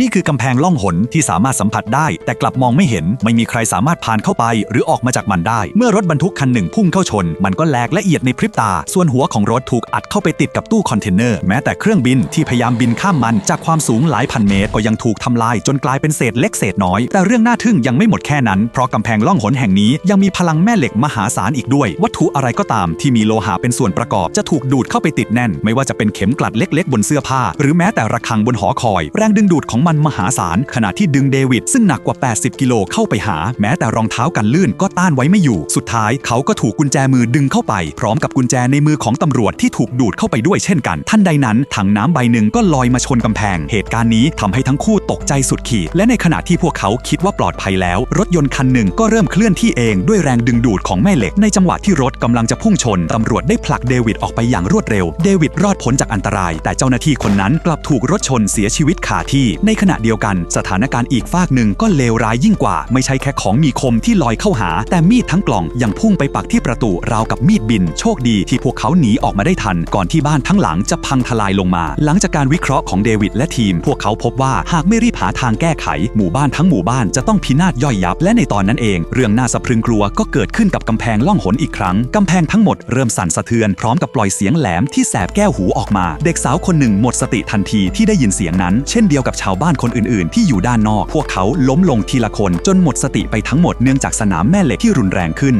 นี่คือกำแพงล่องหนที่สามารถสัมผัสได้ แต่กลับมองไม่เห็น ไม่มีใครสามารถผ่านเข้าไป หรือออกมาจากมันได้ เมื่อรถบรรทุกคันหนึ่งพุ่งเข้าชน มันก็แหลกละเอียดในพริบตา ส่วนหัวของรถถูกอัดเข้าไปติดกับตู้คอนเทนเนอร์ แม้แต่เครื่องบินที่พยายามบินข้ามมันจากความสูงหลายพันเมตร ก็ยังถูกทำลายจนกลายเป็นเศษเล็กเศษน้อย แต่เรื่องน่าทึ่งยังไม่หมดแค่นั้น เพราะกำแพงล่องหนแห่งนี้ยังมีพลังแม่เหล็กมหาศาลอีกด้วย วัตถุอะไรก็ตามที่มีโลหะเป็นส่วนประกอบ จะถูกดูดเข้าไปติดแน่น ไม่ว่าจะเป็นเข็มกลัดเล็ก ๆ บนเสื้อผ้า หรือแม้แต่ระฆังบนหอคอย แรงดึงดูดของมันมหาศาล ขณะที่ดึงเดวิดซึ่งหนักกว่า 80 กิโลเข้าไปหา แม้แต่รองเท้ากันลื่นก็ต้านไว้ไม่อยู่ สุดท้ายเขาก็ถูกกุญแจมือดึงเข้าไป พร้อมกับกุญแจในมือของตำรวจที่ถูกดูดเข้าไปด้วยเช่นกัน ท่านใดนั้นถังน้ำใบหนึ่งก็ลอยมาชนกำแพง เหตุการณ์นี้ทำให้ทั้งคู่ตกใจสุดขีด และในขณะที่พวกเขาคิดว่าปลอดภัยแล้ว รถยนต์คันหนึ่งก็เริ่มเคลื่อนที่เองด้วยแรงดึงดูดของแม่เหล็ก ในจังหวะที่รถกำลังจะพุ่งชนตำรวจได้ผลักเดวิดออกไปอย่างรวดเร็ว เดวิดรอดพ้นจากอันตราย แต่เจ้าหน้าที่คนนั้นกลับถูกรถชนเสียชีวิตคาที่ ในขณะเดียวกัน สถานการณ์อีกฝากหนึ่งก็เลวร้ายยิ่งกว่า ไม่ใช่แค่ของมีคมที่ลอยเข้าหา แต่มีดทั้งกล่องยังพุ่งไปปักที่ประตูราวกับมีดบิน โชคดีที่พวกเขาหนีออกมาได้ทัน ก่อนที่บ้านทั้งหลังจะพังทลายลงมา หลังจากการวิเคราะห์ของเดวิดและทีม พวกเขาพบว่าหากไม่รีบหาทางแก้ไข หมู่บ้านทั้งหมู่บ้านจะต้องพินาศย่อยยับ และในตอนนั้นเอง เรื่องน่าสะพรึงกลัวก็เกิดขึ้นกับกำแพงล่องหนอีกครั้งกำแพงทั้งหมดเริ่มสั่นสะเทือนพร้อมกับปล่อยเสียงแหลมที่แสบแก้วหูออกมา เด็กสาวคนหนึ่งหมดสติทันทีที่ได้ยินเสียงนั้น เช่นเดียวกับชาวบ้านคนอื่นๆ ที่อยู่ด้านนอก พวกเขาล้มลงทีละคนจนหมดสติไปทั้งหมดเนื่องจากสนามแม่เหล็กที่รุนแรงขึ้น